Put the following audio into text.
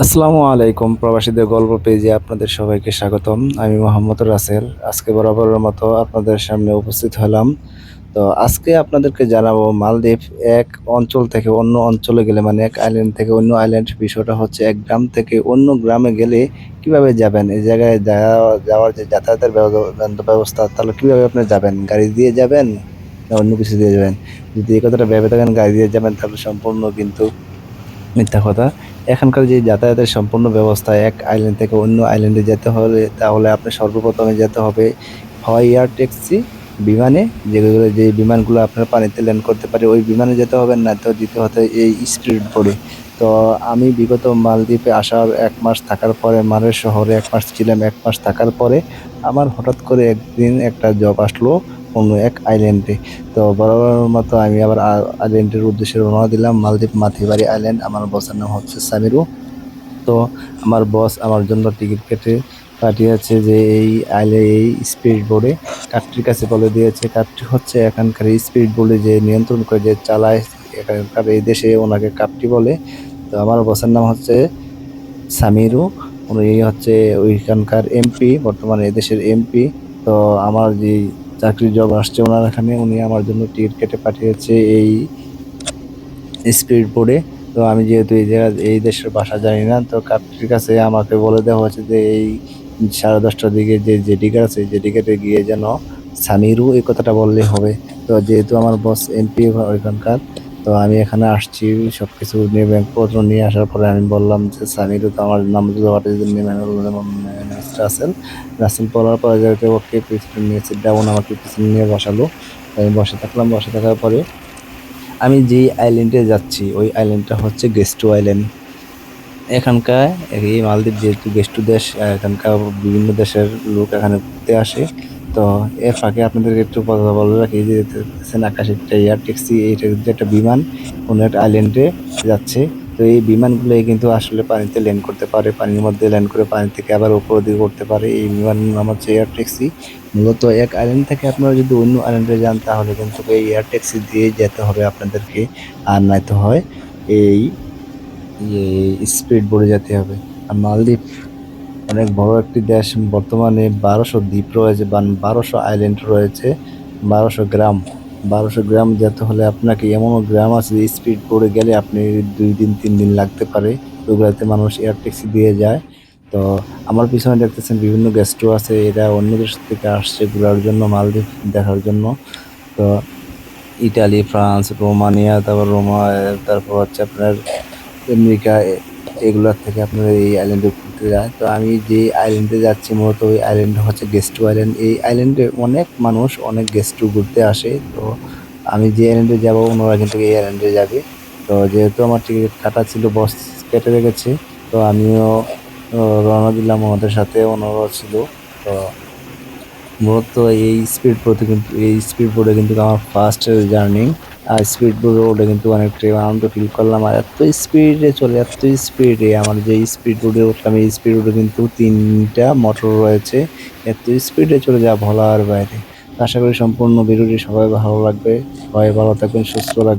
আসসালামু আলাইকুম প্রবাসীদের গল্প পেজে আপনাদের সবাইকে স্বাগতম। আমি মোহাম্মদ রাসেল। আজকে বরাবরের মতো আপনাদের সামনে উপস্থিত হলাম। তো আজকে আপনাদেরকে জানাব মালদ্বীপ এক অঞ্চল থেকে অন্য অঞ্চলে গেলে মানে এক আইল্যান্ড থেকে অন্য আইল্যান্ড বিষয়টা হচ্ছে এক গ্রাম থেকে অন্য গ্রামে গেলে কীভাবে যাবেন? এই জায়গায় যাওয়া- যাওয়ার যে যাতায়াতের ব্যব- ব্যবস্থা, তাহলে কীভাবে আপনি যাবেন? গাড়ি দিয়ে যাবেন না অন্য কিছু দিয়ে যাবেন? যদি এই কথাটা ভেবে থাকেন, গাড়ি দিয়ে যাবেন, তাহলে সম্পূর্ণ কিন্তু মিথ্যা কথা। এখানকার যে যাতায়াতের সম্পূর্ণ ব্যবস্থা, এক আইল্যান্ড থেকে অন্য আইল্যান্ডে যেতে হলে তাহলে আপনি সর্বপ্রথমে যেতে হবে হয় এয়ার ট্যাক্সি বিমানে, যেগুলো যে বিমানগুলো আপনার পানিতে ল্যান্ড করতে পারে, ওই বিমানে যেতে হবে, না তো দিতে হতে এই স্পিড বোর্ডে তো আমি বিগত মালদ্বীপে আসার এক মাস থাকার পরে মারের শহরে এক মাস ছিলাম, এক মাস থাকার পরে আমার হঠাৎ করে একদিন একটা জব আসলো। অন্য এক আইল্যান্ডে তো বরাবর মতো আমি আবার আইল্যান্ডের উদ্দেশ্যে রওনা দিলাম, মালদ্বীপ মাথিবাড়ি আইল্যান্ড আমার বসের নাম হচ্ছে সামিরু। তো আমার বস আমার জন্য টিকিট কেটে পাঠিয়েছে যে এই আইলে এই স্পিড বোর্ডে কার্ডটির কাছে বলে দিয়েছে কার্ডটি হচ্ছে এখানকার স্পিড বোর্ডে যে নিয়ন্ত্রণ করে, যে চালায়, এখানকার এই দেশে ওনাকে কাপটি বলে। তো আমার বসের নাম হচ্ছে সামিরু, উনি হচ্ছে ওইখানকার এমপি বর্তমানে এদেশের এমপি তো আমার যে চাকরির জব আসছে ওনার এখানে। উনি আমার জন্য টিকিট কেটে পাঠিয়েছে এই স্পিড বোর্ডে তো আমি যেহেতু এই জায়গা, এই দেশের বাসা জানি না, তো কাপটির কাছে আমাকে বলে দেওয়া হয়েছে যে এই সাড়ে দশটার দিকে যে জেডিকেট আছে জেডিকেটে গিয়ে যেন সামিরু এই কথাটা বললে হবে। তো যেহেতু আমার বস এমপি ওইখানকার তো আমি এখানে আসছি সব কিছু নিয়ে ব্যাংকপত্র নিয়ে আসার পরে আমি বললাম যে সামিরু তো আমার নাম রাসেল রাসেল বলার পরে যাতে ওকে পিছনে নিয়ে সিট ডাউন আমাকে পিছনে নিয়ে বসালো। আমি বসে থাকলাম, বসে থাকার পরে আমি যেই আইল্যান্ডে যাচ্ছি, ওই আইল্যান্ডটা হচ্ছে গেস্টু আইল্যান্ড এখানকার এই মালদ্বীপ যেহেতু গেস্টু দেশ এখানকার বিভিন্ন দেশের লোক এখানে ঘুরতে আসে। তো এর ফাঁকে আপনাদেরকে একটু কথা বলে রাখি যে আকাশে একটা এয়ার ট্যাক্সি এইটা কিন্তু একটা বিমান, কোনো একটা আইল্যান্ডে যাচ্ছে। তো এই বিমানগুলোই কিন্তু আসলে পানিতে ল্যান্ড করতে পারে, পানির মধ্যে ল্যান্ড করে পানি থেকে আবার উপর দিকে করতে পারে। এই বিমান নাম হচ্ছে এয়ার ট্যাক্সি। মূলত এক আইল্যান্ড থেকে আপনারা যদি অন্য আইল্যান্ডে যান, তাহলে কিন্তু এই এয়ার ট্যাক্সি দিয়ে যেতে হবে আপনাদেরকে। আর নয়তো হয় এই স্পিড বোর্ডে যেতে হবে। আর মালদ্বীপ অনেক বড় একটি দেশ। বর্তমানে বারোশো দ্বীপ রয়েছে বা বারোশো আইল্যান্ড রয়েছে, বারোশো গ্রাম। বারোশো গ্রাম যেতে হলে আপনাকে এমনও গ্রাম আছে যে স্পিড বোর্ডে গেলে আপনি দুই দিন, তিন দিন লাগতে পারে। ওইগুলোতে মানুষ এয়ার ট্যাক্সি দিয়ে যায়। তো আমার পিছনে দেখতেছেন বিভিন্ন গেস্টও আছে, এরা অন্য দেশ থেকে আসছে ঘোরার জন্য, মালদ্বীপ দেখার জন্য। তো ইটালি, ফ্রান্স, রোমানিয়া, তারপর রোমা তারপর হচ্ছে আপনার আমেরিকা এগুলোর থেকে আপনারা এই আইল্যান্ডে ঘুরতে যায় তো আমি যে আইল্যান্ডে যাচ্ছি মূলত ওই আইল্যান্ড হচ্ছে গেস্টু আইল্যান্ড এই আইল্যান্ডে অনেক মানুষ, অনেক গেস্টু ঘুরতে আসে। তো আমি যে আইল্যান্ডে যাব, ওনারা থেকে এই আইল্যান্ডে যাবে। তো যেহেতু আমার টিকিট কাটা ছিল বস কেটে রেখেছে, তো আমিও রওনা দিলাম ওনাদের সাথে, ওনারাও ছিল। তো মূলত এই স্পিড বোর্ডে কিন্তু এই স্পিড বোর্ডে কিন্তু আমার ফার্স্ট জার্নি আর স্পিড বোর্ডে ওটা কিন্তু অনেকটাই আনন্দ ফিল করলাম, আর এত স্পিডে চলে, এত স্পিডে আমার যে স্পিড বোর্ডে উঠলাম, এই স্পিড বোর্ডে কিন্তু তিনটা মোটর রয়েছে। এত স্পিডে চলে যা বলার বাইরে। আশা করি সম্পূর্ণ ভিডিওটি সবাই ভালো লাগবে। সবাই ভালো থাকবেন, সুস্থ রাখবেন